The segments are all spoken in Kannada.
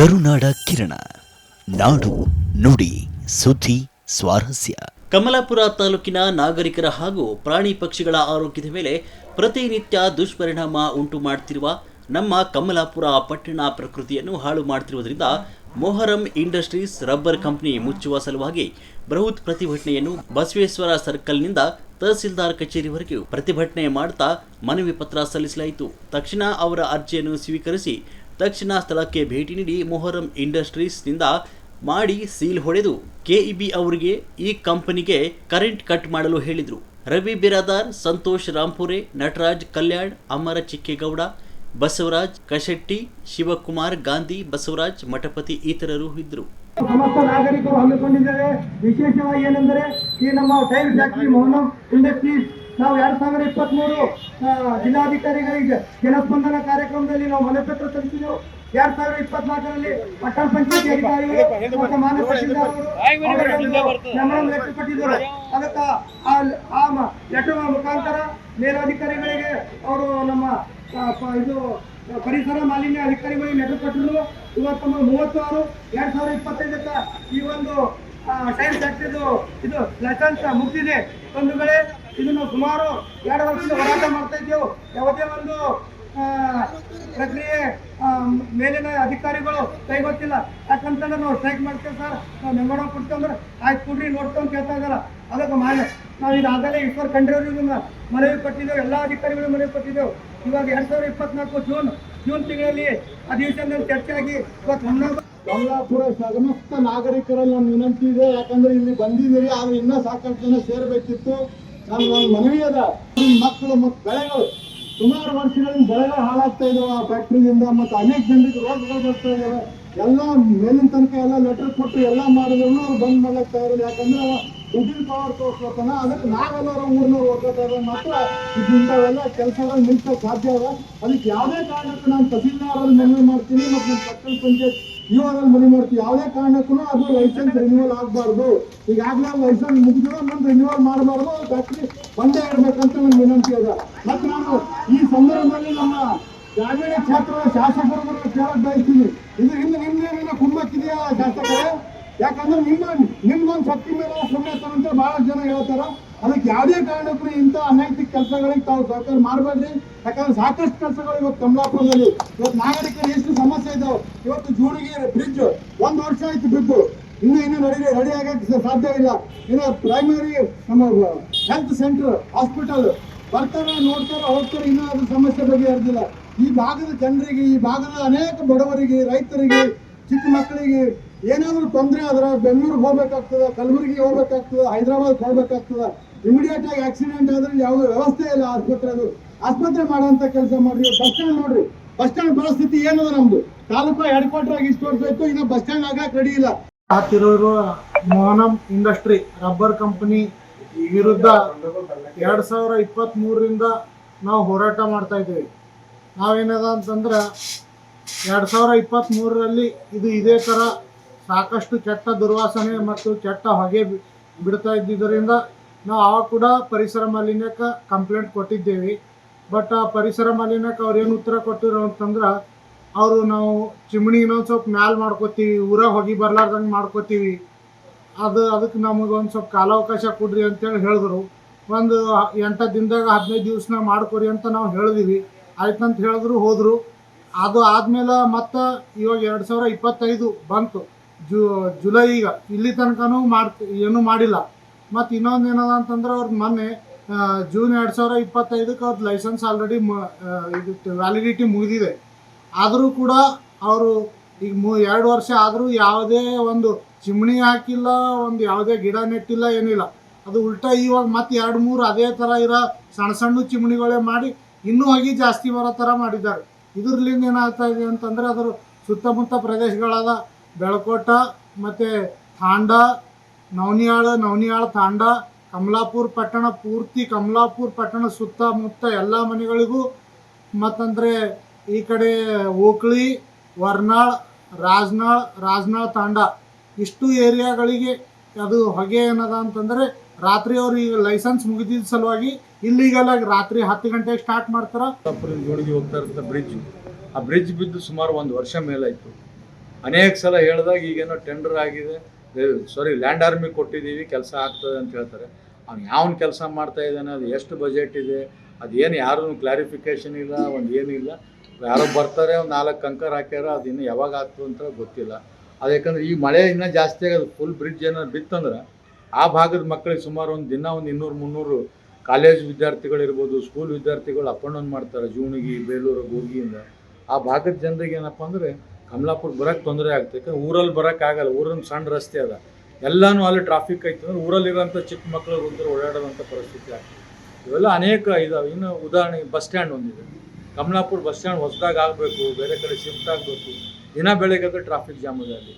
ಕರುನಾಡ ಕಿರಣ. ನಾಡು ನುಡಿ, ಸುದ್ದಿ, ಸ್ವಾರಸ್ಯ. ಕಮಲಾಪುರ ತಾಲೂಕಿನ ನಾಗರಿಕರ ಹಾಗೂ ಪ್ರಾಣಿ ಪಕ್ಷಿಗಳ ಆರೋಗ್ಯದ ಮೇಲೆ ಪ್ರತಿನಿತ್ಯ ದುಷ್ಪರಿಣಾಮ ಉಂಟು ಮಾಡ್ತಿರುವ ನಮ್ಮ ಕಮಲಾಪುರ ಪಟ್ಟಣ ಪ್ರಕೃತಿಯನ್ನು ಹಾಳು ಮಾಡ್ತಿರುವುದರಿಂದ ಮೊಹರಂ ಇಂಡಸ್ಟ್ರೀಸ್ ರಬ್ಬರ್ ಕಂಪನಿ ಮುಚ್ಚುವ ಸಲುವಾಗಿ ಬೃಹತ್ ಪ್ರತಿಭಟನೆಯನ್ನು ಬಸವೇಶ್ವರ ಸರ್ಕಲ್ನಿಂದ ತಹಸೀಲ್ದಾರ್ ಕಚೇರಿವರೆಗೂ ಪ್ರತಿಭಟನೆ ಮಾಡುತ್ತಾ ಮನವಿ ಪತ್ರ ಸಲ್ಲಿಸಲಾಯಿತು. ತಕ್ಷಣ ಅವರ ಅರ್ಜಿಯನ್ನು ಸ್ವೀಕರಿಸಿ ತಕ್ಷಣ ಸ್ಥಳಕ್ಕೆ ಭೇಟಿ ನೀಡಿ ಮೊಹರಂ ಇಂಡಸ್ಟ್ರೀಸ್ನಿಂದ ಮಾಡಿ ಸೀಲ್ ಹೊಡೆದು ಕೆಇಬಿ ಅವರಿಗೆ ಈ ಕಂಪನಿಗೆ ಕರೆಂಟ್ ಕಟ್ ಮಾಡಲು ಹೇಳಿದರು. ರವಿ ಬಿರಾದಾರ್, ಸಂತೋಷ್ ರಾಂಪುರೆ, ನಟರಾಜ್ ಕಲ್ಯಾಣ್, ಅಮರ ಚಿಕ್ಕೇಗೌಡ, ಬಸವರಾಜ್ ಕಶೆಟ್ಟಿ, ಶಿವಕುಮಾರ್ ಗಾಂಧಿ, ಬಸವರಾಜ್ ಮಠಪತಿ ಇತರರು ಇದ್ದರು. ಸಮಸ್ತ ನಾಗರಿಕರು ಹಮ್ಮಿಕೊಂಡಿದ್ದೇವೆ. ವಿಶೇಷವಾಗಿ ಏನೆಂದರೆ ಈ ನಮ್ಮ ಟೈಲ್ ಫ್ಯಾಕ್ಟರಿ ಮೋಹನಂ ಇಂಡಸ್ಟ್ರೀಸ್ ನಾವು ಎರಡ್ ಸಾವಿರದ ಇಪ್ಪತ್ಮೂರು ಜಿಲ್ಲಾಧಿಕಾರಿಗಳಿಗೆ ಜನಸ್ಪಂದನ ಕಾರ್ಯಕ್ರಮದಲ್ಲಿ ನಾವು ಮನಪತ್ರ ಸಲ್ಲಿಸಿದೆವು. ಎರಡ್ ಸಾವಿರದ ಇಪ್ಪತ್ನಾಲ್ಕರಲ್ಲಿ ಪಟ್ಟಣ ಪಂಚಾಯತಿ ಅಧಿಕಾರಿಗಳು ಮತ್ತು ಮಾನ್ಯ ತಹಶೀಲ್ದಾರ್ ಅವರು ಅದಕ್ಕ ಆ ಲೆಟರ್ ಮುಖಾಂತರ ಮೇಲಾಧಿಕಾರಿಗಳಿಗೆ ಅವರು ನಮ್ಮ ಇದು, ಪರಿಸರ ಮಾಲಿನ್ಯ ಅಧಿಕಾರಿಗಳಿಗೆ ಲೆಟರ್ ಕೊಟ್ಟಿದ್ರು. ಇವತ್ತು ಮೂವತ್ತು ಆರು ಎರಡ್ ಸಾವಿರದ ಇಪ್ಪತ್ತೈದಕ್ಕೆ ಈ ಒಂದು ಟೈಮ್ ಫ್ಯಾಕ್ಟ್ರಿದು ಇದು ಲೈಸೆನ್ಸ್ ಮುಗಿದಿದೆ. ಒಂದು ವೇಳೆ ಇದನ್ನು ಸುಮಾರು ಎರಡು ವರ್ಷದ ಹೋರಾಟ ಮಾಡ್ತಾ ಇದ್ದೇವೆ. ಯಾವುದೇ ಒಂದು ಪ್ರಕ್ರಿಯೆ ಮೇಲಿನ ಅಧಿಕಾರಿಗಳು ಕೈಗೊತ್ತಿಲ್ಲ. ಯಾಕಂತಂದ್ರೆ ನಾವು ಸ್ಟ್ರೈಕ್ ಮಾಡ್ತೇವೆ ಸರ್ ನಾವು ಮೆಮೊರ ಕೊಡ್ತಂದ್ರೆ ಆಯ್ತು ಕೊಡ್ರಿ ಅಂತ ಕೇಳ್ತಾ ಇದ್ದಾರೆ. ಅದಕ್ಕೆ ಮಾಡಿ ನಾವು ಈಗಾಗಲೇ ಈಶ್ವರ್ ಖಂಡ್ರೆಯವರಿಗೂ ಮನವಿ ಕೊಟ್ಟಿದ್ದೇವೆ. ಎಲ್ಲ ಅಧಿಕಾರಿಗಳು ಮನವಿ ಕೊಟ್ಟಿದ್ದೇವೆ. ಇವಾಗ ಎರಡು ಸಾವಿರದ ಇಪ್ಪತ್ನಾಲ್ಕು ಜೂನ್ ಜೂನ್ ತಿಂಗಳಲ್ಲಿ ಅಧಿವೇಶನದಲ್ಲಿ ಚರ್ಚೆ ಆಗಿ ಇವತ್ತು ಹನ್ನೊಂದು ಕಮಲಾಪುರ ಸಮಸ್ತ ನಾಗರಿಕರಲ್ಲಿ ನನ್ನ ವಿನಂತಿ ಇದೆ. ಯಾಕಂದ್ರೆ ಇಲ್ಲಿ ಬಂದಿದ್ದೀರಿ, ಆದ್ರೆ ಇನ್ನೂ ಸಾಕಷ್ಟು ಜನ ಸೇರ್ಬೇಕಿತ್ತು. ನನ್ನ ಒಂದು ಮನವಿ ಅದ ಮಕ್ಕಳು ಮತ್ತು ಬೆಳೆಗಳು ಸುಮಾರು ವರ್ಷಗಳಿಂದ ಬೆಳೆಗಳು ಹಾಳಾಗ್ತಾ ಇದಾವೆ. ಆ ಫ್ಯಾಕ್ಟ್ರಿಯಿಂದ ಮತ್ತು ಅನೇಕ ಜನರಿಗೆ ರೋಗಗಳು ಬರ್ತಾ ಇದಾವೆ. ಎಲ್ಲ ಮೇಲಿನ ತನಕ ಎಲ್ಲ ಲೆಟರ್ ಕೊಟ್ಟು ಎಲ್ಲ ಮಾಡಿದ್ರು ಅವ್ರು ಬಂದ್ ಮಾಡ್ಲಿಕ್ಕೆ ತಯಾರಿಲ್ಲ. ಯಾಕಂದ್ರೆ ದುಡ್ಡಿನ ಪವರ್ ತೋರಿಸ್ಕೊತಾನ ಅದಕ್ಕೆ ನಾವೆಲ್ಲರೂ ಊರ್ನವ್ರು ಹೋಗ್ಬೇಕಾದ್ರೆ ಮಾತ್ರ ಇಂಥವೆಲ್ಲ ಕೆಲಸಗಳು ನಿಲ್ಸೋಕೆ ಸಾಧ್ಯ ಅದ. ಅದಕ್ಕೆ ಯಾವುದೇ ಕಾರಣಕ್ಕೂ ನಾನು ತಹಸೀಲ್ದಾರಲ್ಲಿ ಮನವಿ ಮಾಡ್ತೀನಿ ಮತ್ತು ನಮ್ಮ ಪಟ್ಟಣ ಪಂಚಾಯತ್ ಇವಾಗಲ್ಲಿ ಮನೆ ಮಾಡ್ತೀವಿ. ಯಾವುದೇ ಕಾರಣಕ್ಕೂ ಅದು ಲೈಸೆನ್ಸ್ ರಿನ್ಯೂವಲ್ ಆಗಬಾರ್ದು. ಈಗಾಗಲೇ ಲೈಸೆನ್ಸ್ ಮುಗಿದ್ರೆ ನಾನು ರಿನ್ಯೂವಲ್ ಮಾಡಬಾರ್ದು. ಫ್ಯಾಕ್ಟ್ರಿ ಒಂದೇ ಇಡಬೇಕಂತ ನನ್ನ ವಿನಂತಿ ಅದ ಮತ್ತು ನಾನು ಈ ಸಂದರ್ಭದಲ್ಲಿ ನಮ್ಮ ಗ್ರಾಮೀಣ ಕ್ಷೇತ್ರದ ಶಾಸಕರು ಕೇಳಕ್ ಬಯಸ್ತೀನಿ. ಇದು ಇನ್ನು ನಿಮ್ದೇನೇನೋ ಕುಮ್ಮಕ್ಕಿದೆಯಾ ಶಾಸಕರೇ? ಯಾಕಂದ್ರೆ ನಿಮ್ಮ ನಿಮ್ಗೊಂದು ಶಕ್ತಿ ಮೇಲೆ ಸುಮ್ಮನೆ ಅಂತ ಬಹಳ ಜನ ಹೇಳ್ತಾರ. ಅದಕ್ಕೆ ಯಾವುದೇ ಕಾರಣಕ್ಕೂ ಇಂಥ ಅನೈತಿಕ ಕೆಲಸಗಳಿಗೆ ತಾವು ಸರ್ಕಾರ ಮಾಡಬೇಡ್ರಿ. ಯಾಕಂದ್ರೆ ಸಾಕಷ್ಟು ಕೆಲಸಗಳು ಇವತ್ತು ಕಮಲಾಪುರದಲ್ಲಿ. ಇವತ್ತು ನಾಗರಿಕರು ಎಷ್ಟು ಸಮಸ್ಯೆ ಇವತ್ತು ಜೂನಿಗೆ ಬ್ರಿಡ್ಜ್ ಒಂದು ವರ್ಷ ಆಯ್ತು ಬಿದ್ದು. ಇನ್ನು ಇನ್ನೂ ರೆಡಿ ರೆಡಿ ಆಗಕ್ಕೆ ಸಾಧ್ಯ ಇಲ್ಲ. ಇನ್ನು ಪ್ರೈಮರಿ ನಮ್ಮ ಹೆಲ್ತ್ ಸೆಂಟರ್ ಹಾಸ್ಪಿಟಲ್ ಬರ್ತಾರೆ, ನೋಡ್ತಾರೆ, ಹೋಗ್ತಾರೆ, ಇನ್ನೂ ಅದು ಸಮಸ್ಯೆ ಬಗೆಹರಿದಿಲ್ಲ. ಈ ಭಾಗದ ಜನರಿಗೆ, ಈ ಭಾಗದ ಅನೇಕ ಬಡವರಿಗೆ, ರೈತರಿಗೆ, ಚಿಕ್ಕ ಮಕ್ಕಳಿಗೆ ಏನಾದರೂ ತೊಂದರೆ ಆದ್ರೆ ಬೆಂಗಳೂರಿಗೆ ಹೋಗ್ಬೇಕಾಗ್ತದೆ, ಕಲಬುರಗಿ ಹೋಗ್ಬೇಕಾಗ್ತದೆ, ಹೈದರಾಬಾದ್ ಹೋಗ್ಬೇಕಾಗ್ತದೆ ಇಮಿಡಿಯೇಟ್ ಆಗಿ ಆಕ್ಸಿಡೆಂಟ್ ಆದ್ರೆ ಯಾವ ವ್ಯವಸ್ಥೆ ಇಲ್ಲ ಆಸ್ಪತ್ರೆ ಅದು. ಆಸ್ಪತ್ರೆ ಮಾಡುವಂತ ಕೆಲಸ ಮಾಡ್ರಿ, ಬಸ್ ಸ್ಟ್ಯಾಂಡ್ ನೋಡ್ರಿ. ಬಸ್ ಸ್ಟ್ಯಾಂಡ್ ಪರಿಸ್ಥಿತಿ ಏನದ ನಮ್ದು? ತಾಲೂಕು ಹೆಡ್ ಕ್ವಾರ್ಟರ್ ಆಗಿ ಇಷ್ಟು ವರ್ಷ ಆಯ್ತು, ಇನ್ನು ಬಸ್ ಸ್ಟ್ಯಾಂಡ್ ಆಗಕ್ಕೆ ರೆಡಿ ಇಲ್ಲ. ಹತ್ತಿರುವ ಮೋಹನಂ ಇಂಡಸ್ಟ್ರಿ, ರಬ್ಬರ್ ಕಂಪನಿ ವಿರುದ್ಧ ಎರಡ್ ಸಾವಿರ ಇಪ್ಪತ್ತ್ ಮೂರರಿಂದ ನಾವು ಹೋರಾಟ ಮಾಡ್ತಾ ಇದ್ದೀವಿ. ನಾವೇನದ ಅಂತಂದ್ರೆ, ಎರಡು ಸಾವಿರ ಇಪ್ಪತ್ತ್ ಮೂರರಲ್ಲಿ ಇದು ಇದೇ ಥರ ಸಾಕಷ್ಟು ಕೆಟ್ಟ ದುರ್ವಾಸನೆ ಮತ್ತು ಕೆಟ್ಟ ಹೊಗೆ ಬಿಡ್ತಾ ಇದ್ದಿದ್ದರಿಂದ ನಾವು ಆವಾಗ ಕೂಡ ಪರಿಸರ ಮಾಲಿನ್ಯಕ್ಕೆ ಕಂಪ್ಲೇಂಟ್ ಕೊಟ್ಟಿದ್ದೇವೆ. ಬಟ್ ಆ, ಪರಿಸರ ಮಾಲಿನ್ಯಕ್ಕೆ ಅವ್ರು ಏನು ಉತ್ತರ ಕೊಟ್ಟಿರೋ ಅಂತಂದ್ರೆ, ಅವರು ನಾವು ಚಿಮಣಿ ಇನ್ನೊಂದು ಸ್ವಲ್ಪ ಮ್ಯಾಲ್ ಮಾಡ್ಕೋತೀವಿ ಊರಾಗ ಹೋಗಿ ಬರ್ಲಾರ್ದಂಗೆ ಮಾಡ್ಕೋತೀವಿ. ಅದು ಅದಕ್ಕೆ ನಮಗೆ ಒಂದು ಸ್ವಲ್ಪ ಕಾಲಾವಕಾಶ ಕೊಡ್ರಿ ಅಂತೇಳಿ ಹೇಳಿದ್ರು. ಒಂದು ಎಂಟು ದಿನದಾಗ ಹದಿನೈದು ದಿವ್ಸನಾಗ ಮಾಡ್ಕೊರಿ ಅಂತ ನಾವು ಹೇಳಿದ್ವಿ. ಆಯ್ತಂತ ಹೇಳಿದ್ರು, ಹೋದರು. ಅದು ಆದಮೇಲೆ ಮತ್ತೆ ಇವಾಗ ಎರಡು ಸಾವಿರ ಇಪ್ಪತ್ತೈದು ಬಂತು. ಜು, ಜುಲೈ ಈಗ. ಇಲ್ಲಿ ತನಕನೂ ಮಾಡ್ ಏನೂ ಮಾಡಿಲ್ಲ. ಮತ್ತು ಇನ್ನೊಂದು ಏನದ ಅಂತಂದ್ರೆ, ಅವ್ರ ಮೊನ್ನೆ ಜೂನ್ ಎರಡು ಸಾವಿರ ಇಪ್ಪತ್ತೈದಕ್ಕೆ ಅವ್ರದ್ದು ಲೈಸೆನ್ಸ್ ಆಲ್ರೆಡಿ ಇದು ವ್ಯಾಲಿಡಿಟಿ ಮುಗಿದಿದೆ. ಆದರೂ ಕೂಡ ಅವರು ಈಗ ಮೂ, ಎರಡು ವರ್ಷ ಆದರೂ ಯಾವುದೇ ಒಂದು ಚಿಮಣಿ ಹಾಕಿಲ್ಲ, ಒಂದು ಯಾವುದೇ ಗಿಡ ನೆಟ್ಟಿಲ್ಲ, ಏನಿಲ್ಲ. ಅದು ಉಲ್ಟಾ ಇವಾಗ ಮತ್ತೆ ಎರಡು ಮೂರು ಅದೇ ಥರ ಇರೋ ಸಣ್ಣ ಸಣ್ಣ ಚಿಮಣಿಗಳೇ ಮಾಡಿ ಇನ್ನೂ ಆಗಿ ಜಾಸ್ತಿ ಬರೋ ಥರ ಮಾಡಿದ್ದಾರೆ. ಇದರಲ್ಲಿಂದ ಏನಾಗ್ತಾ ಇದೆ ಅಂತಂದರೆ ಅದರ ಸುತ್ತಮುತ್ತ ಪ್ರದೇಶಗಳಾದ ಬೆಳಕೋಟ ಮತ್ತು ತಾಂಡ ನವನಿಯಾಳ ನವನಿಯಾಳ ತಾಂಡ ಕಮಲಾಪುರ ಪಟ್ಟಣ ಪೂರ್ತಿ, ಕಮಲಾಪುರ ಪಟ್ಟಣ ಸುತ್ತಮುತ್ತ ಎಲ್ಲ ಮನೆಗಳಿಗೂ, ಮತ್ತಂದರೆ ಈ ಕಡೆ ಓಕ್ಳಿ ವರ್ನಾಳ್ ರಾಜನಾಳ್ ರಾಜನಾಳ್ ತಾಂಡ. ಇಷ್ಟು ಏರಿಯಾಗಳಿಗೆ ಅದು ಹೊಗೆ ಏನದ ಅಂತಂದರೆ ರಾತ್ರಿ ಅವ್ರಿಗೆ ಲೈಸೆನ್ಸ್ ಮುಗಿದಿದ್ದ ಸಲುವಾಗಿ ಇಲ್ಲಿಗೆಲ್ಲ ರಾತ್ರಿ ಹತ್ತು ಗಂಟೆಗೆ ಸ್ಟಾರ್ಟ್ ಮಾಡ್ತಾರ. ಜೋಡಿಗೆ ಹೋಗ್ತಾ ಇರ್ತಾರೆ ಬ್ರಿಡ್ಜ್ ಆ ಬ್ರಿಡ್ಜ್ ಬಿದ್ದು ಸುಮಾರು ಒಂದು ವರ್ಷ ಮೇಲಾಯಿತು. ಅನೇಕ ಸಲ ಹೇಳಿದಾಗ ಈಗೇನೋ ಟೆಂಡರ್ ಆಗಿದೆ. ಸಾರಿ ಲ್ಯಾಂಡ್ ಆರ್ಮಿ ಕೊಟ್ಟಿದ್ದೀವಿ, ಕೆಲಸ ಆಗ್ತದೆ ಅಂತ ಹೇಳ್ತಾರೆ. ಅವ್ನು ಯಾವನ ಕೆಲಸ ಮಾಡ್ತಾ ಇದ್ದಾನೆ, ಅದು ಎಷ್ಟು ಬಜೆಟ್ ಇದೆ ಅದೇನು ಯಾರೂ ಕ್ಲಾರಿಫಿಕೇಶನ್ ಇಲ್ಲ, ಒಂದು ಏನಿಲ್ಲ ಯಾರೋ ಬರ್ತಾರೆ, ಒಂದು ನಾಲ್ಕು ಕಂಕರ್ ಹಾಕ್ಯಾರ, ಅದು ಇನ್ನು ಯಾವಾಗ ಆಗ್ತದೆ ಅಂತ ಗೊತ್ತಿಲ್ಲ. ಅದು ಯಾಕಂದ್ರೆ ಈ ಮಳೆ ಇನ್ನೂ ಜಾಸ್ತಿ ಆಗೋದು ಫುಲ್ ಬ್ರಿಡ್ಜ್ ಏನಾದ್ರು ಬಿತ್ತಂದ್ರೆ, ಆ ಭಾಗದ ಮಕ್ಕಳಿಗೆ ಸುಮಾರು ಒಂದು ದಿನ ಒಂದು ಇನ್ನೂರು ಮುನ್ನೂರು ಕಾಲೇಜ್ ವಿದ್ಯಾರ್ಥಿಗಳಿರ್ಬೋದು ಸ್ಕೂಲ್ ವಿದ್ಯಾರ್ಥಿಗಳು ಅಪ್ ಆ್ಯಂಡ್ ಡೌನ್ ಮಾಡ್ತಾರೆ ಜೂಣಿಗಿ ಬೇಲೂರು ಗೋಗಿಯಿಂದ ಆ ಭಾಗದ ಜನರಿಗೆ ಏನಪ್ಪ ಅಂದರೆ ಕಮಲಾಪುರ ಬರೋಕ್ಕೆ ತೊಂದರೆ ಆಗುತ್ತೆ. ಯಾಕಂದ್ರೆ ಊರಲ್ಲಿ ಬರೋಕ್ಕಾಗಲ್ಲ ಊರಿನ ಸಣ್ಣ ರಸ್ತೆ ಅದ. ಎಲ್ಲನೂ ಅಲ್ಲಿ ಟ್ರಾಫಿಕ್ ಐತೆ ಅಂದ್ರೆ ಊರಲ್ಲಿರೋಂಥ ಚಿಕ್ಕ ಮಕ್ಕಳು ವೃದ್ಧರು ಓಡಾಡೋದಂಥ ಪರಿಸ್ಥಿತಿ ಆಗ್ತದೆ ಇವೆಲ್ಲ ಅನೇಕ ಇದಾವೆ. ಇನ್ನು ಉದಾಹರಣೆಗೆ ಬಸ್ ಸ್ಟ್ಯಾಂಡ್ ಒಂದಿದೆ ಕಮಲಾಪುರ ಬಸ್ ಸ್ಟ್ಯಾಂಡ್ ಹೊಸದಾಗಿ ಆಗಬೇಕು, ಬೇರೆ ಕಡೆ ಶಿಫ್ಟ್ ಆಗಬೇಕು. ದಿನ ಬೆಳಗ್ಗೆ ಟ್ರಾಫಿಕ್ ಜಾಮ್ ಇದೆ ಅಲ್ಲಿ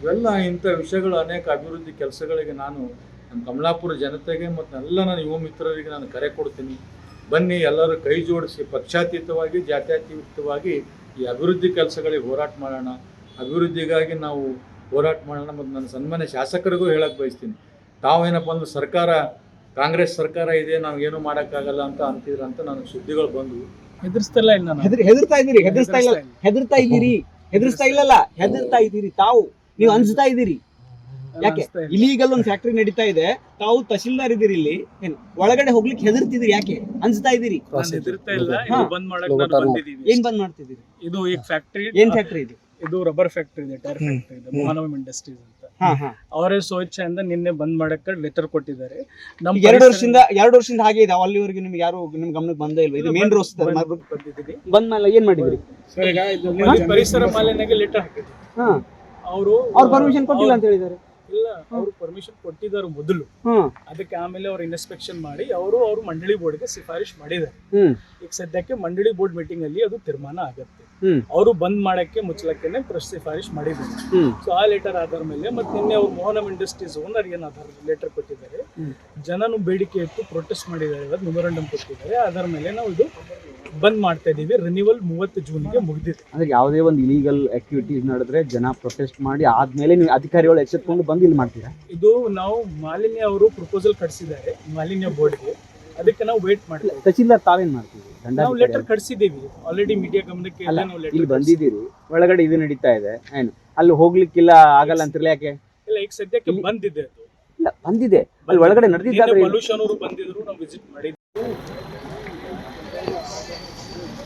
ಇವೆಲ್ಲ ಇಂಥ ವಿಷಯಗಳು ಅನೇಕ ಅಭಿವೃದ್ಧಿ ಕೆಲಸಗಳಿಗೆ ನಾನು ನಮ್ಮ ಕಮಲಾಪುರ ಜನತೆಗೆ ಮತ್ತು ಎಲ್ಲ ನನ್ನ ಯುವ ಮಿತ್ರರಿಗೆ ನಾನು ಕರೆ ಕೊಡ್ತೀನಿ. ಬನ್ನಿ, ಎಲ್ಲರೂ ಕೈ ಜೋಡಿಸಿ ಪಕ್ಷಾತೀತವಾಗಿ, ಜಾತ್ಯತೀತವಾಗಿ ಈ ಅಭಿವೃದ್ಧಿ ಕೆಲಸಗಳಿಗೆ ಹೋರಾಟ ಮಾಡೋಣ. ಅಭಿವೃದ್ಧಿಗಾಗಿ ನಾವು ಹೋರಾಟ ಮಾಡೋಣ ಮತ್ತು ನನ್ನ ಸನ್ಮಾನ್ಯ ಶಾಸಕರಿಗೂ ಹೇಳಕ್ಕೆ ಬಯಸ್ತೀನಿ. ತಾವೇನಪ್ಪ ಅಂದ್ರೆ ಸರ್ಕಾರ ಕಾಂಗ್ರೆಸ್ ಸರ್ಕಾರ ಇದೆ ನಾವು ಏನು ಮಾಡೋಕ್ಕಾಗಲ್ಲ ಅಂತ ಅಂತಿದ್ರಂತ ನನಗೆ ಸುದ್ದಿಗಳು ಬಂದವು ಹೆದರ್ಸ್ತಲ್ಲ ಇಲ್ಲ ನಾನು. ಹೆದರ್ತಾ ಇದ್ದೀರಿ ಹೆದರ್ಸ್ತಾ ಇಲ್ಲ. ಹೆದರ್ತಾ ಇದ್ದೀರಿ. ಹೆದರ್ಸ್ತಾ ಇಲ್ಲಲ್ಲ ಹೆದರ್ತಾ ಇದ್ದೀರಿ ತಾವು. ನೀವು ಅನ್ಸ್ತಾ ಇದ್ದೀರಿ. ಯಾಕೆ. ಇಲೀಗಲ್ ಒಂದು ಫ್ಯಾಕ್ಟರಿ ನಡೀತಾ ಇದೆ. ತಾವು ತಹಶೀಲ್ದಾರ್ ಇದ್ದೀರಿ ಇಲ್ಲಿ. ಏನು ಒಳಗಡೆ ಹೋಗ್ಲಿಕ್ಕೆ ಹೆದರ್ತಿದಿರಿ ಯಾಕೆ? ಅನ್ಸ್ತಾ ಇದೀರಿ ನಾನು ಹೆದರ್ತಾ ಇಲ್ಲ. ಇದು ಬಂದ್ ಮಾಡಕ್ ನಾನು ಬಂದಿದ್ದೀವಿ ಏನ್ ಬಂದ್ ಮಾಡ್ತಿದ್ದೀರಿ? ಇದು ಈ ಫ್ಯಾಕ್ಟರಿ ಏನ್ ಫ್ಯಾಕ್ಟರಿ ಇದು? ಇದು ರಬ್ಬರ್ ಫ್ಯಾಕ್ಟರಿ ಇದೆ ಟೈರ್ ಫ್ಯಾಕ್ಟರಿ ಇದೆ ಮಾನವ ಇಂಡಸ್ಟ್ರೀಸ್ ಅಂತ. ಅವರೇ ಸ್ವಚ್ಛೆಯಿಂದ ನಿನ್ನೆ ಬಂದ್ ಮಾಡಕ್ಕೆ ಲೆಟರ್ ಕೊಟ್ಟಿದ್ದಾರೆ. ನಮ್ಮ ಎರಡು ವರ್ಷದಿಂದ ಎರಡು ವರ್ಷದಿಂದ ಹಾಗೆ ಇದೆ. ಅಲ್ಲಿವರೆಗೆ ನಿಮ್ಗೆ ಯಾರು ನಿಮ್ ಗಮನಕ್ಕೆ ಬಂದೇ ಇಲ್ವಾ? ಇದು ಮೇನ್ ರೋಸ್ ಬಂದ್- ಮೇಲೆ ಏನ್ ಮಾಡಿದ್ರಿ? ಸರ್ ಈಗ ಪರಿಸರ ಮಾಲಿನ್ಯಕ್ಕೆ ಲೆಟರ್ ಹಾಕಿದ್ರು ಹಾ. ಅವರು ಅವ್ರು ಪರ್ಮಿಷನ್ ಕೊಟ್ಟಿಲ್ಲ ಅಂತ ಹೇಳಿದ್ದಾರೆ. ಇಲ್ಲ ಅವರು ಪರ್ಮಿಷನ್ ಕೊಟ್ಟಿದ್ದಾರೆ ಮೊದಲು. ಅದಕ್ಕೆ ಆಮೇಲೆ ಅವ್ರು ಇನ್ಸ್ಪೆಕ್ಷನ್ ಮಾಡಿ ಅವರು ಅವರು ಮಂಡಳಿ ಬೋರ್ಡ್ಗೆ ಶಿಫಾರಿಶ್ ಮಾಡಿದ್ದಾರೆ. ಈಗ ಸದ್ಯಕ್ಕೆ ಮಂಡಳಿ ಬೋರ್ಡ್ ಮೀಟಿಂಗ್ ಅಲ್ಲಿ ಅದು ತೀರ್ಮಾನ ಆಗುತ್ತೆ. ಅವರು ಬಂದ್ ಮಾಡಕ್ಕೆ ಮುಚ್ಚಲಕ್ಕೆನೆ ಪ್ರಶ್ ಶಿಫಾರಿಶ್ ಮಾಡಿದ್ದಾರೆ. ಸೊ ಆ ಲೆಟರ್ ಆಧಾರ ಮೇಲೆ ಮತ್ತೆ ನಿನ್ನೆ ಅವ್ರು ಮೋಹನಂ ಇಂಡಸ್ಟ್ರೀಸ್ ಓನರ್ ಏನ್ ಆಧಾರ ಲೆಟರ್ ಕೊಟ್ಟಿದ್ದಾರೆ. ಜನನು ಬೇಡಿಕೆ ಇತ್ತು ಪ್ರೊಟೆಸ್ಟ್ ಮಾಡಿದ್ದಾರೆ ಮೆಮೊರಂಡಮ್ ಕೊಟ್ಟಿದ್ದಾರೆ. ಅದರ ಮೇಲೆ ನಾವು ಇದು ಬಂದ್ ಮಾಡ್ತಾ ಇದೀವಿ. ರಿನಿವಲ್ ಮೂವತ್ತು ಜೂನ್ಗೆ ಮುಗಿದಿದೆ. ಅಂದ್ರೆ ಯಾವುದೇ ಒಂದು ಇಲೀಗಲ್ ಆಕ್ಟಿವಿಟೀಸ್ ನಡೆದ್ರೆ ಜನ ಪ್ರೊಟೆಸ್ಟ್ ಮಾಡಿ ಆದ್ಮೇಲೆ ನೀವು ಅಧಿಕಾರಿಗಳು ಎಚ್ಚೆತ್ಕೊಂಡು ಬಂದು ಇಲ್ಲಿ ಮಾಡ್ತೀರಾ? ಇದು ನಾವು ಮಾಲಿನ್ಯ ಅವರು ಪ್ರಪೋಸಲ್ ಕಟ್ಸಿದ್ದಾರೆ ಮಾಲಿನ್ಯ ಬೋರ್ಡ್ಗೆ ಅದಕ್ಕೆ ನಾವು ವೇಟ್ ಮಾಡ್ತೀವಿ ತಹಸೀಲ್ದಾರ್ ತಾವೇನ್ ಮಾಡ್ತೀವಿ ನಾವು ಲೆಟರ್ ಕಳಿಸಿದ್ದೀವಿ ಆಲ್ರೆಡಿ ಮೀಡಿಯಾ ಗಮನಕ್ಕೆ ಎಲ್ಲ ನಾವು ಇಲ್ಲಿ ಲೆಟರ್ ಬಂದಿದ್ದೀರಿ. ಒಳಗಡೆ ಇದು ನಡೀತಾ ಇದೆ. ಏನು? ಅಲ್ಲಿ ಹೋಗ್ಲಿಕ್ಕಿಲ್ಲ ಆಗಲ್ಲ ಅಂತಿರ್ಲಿ ಯಾಕೆ? ಇಲ್ಲ ಈಗ ಸದ್ಯಕ್ಕೆ ಬಂದಿದೆ ಅದು. ಇಲ್ಲ ಬಂದಿದೆ. ಅಲ್ಲಿ ಒಳಗಡೆ ನಡೆದಿದ್ದಾರೆ? ಪೊಲ್ಯೂಷನ್ ಅವರು ಬಂದಿದ್ರು ನಾವು ವಿಸಿಟ್ ಮಾಡಿದ್ವಿ.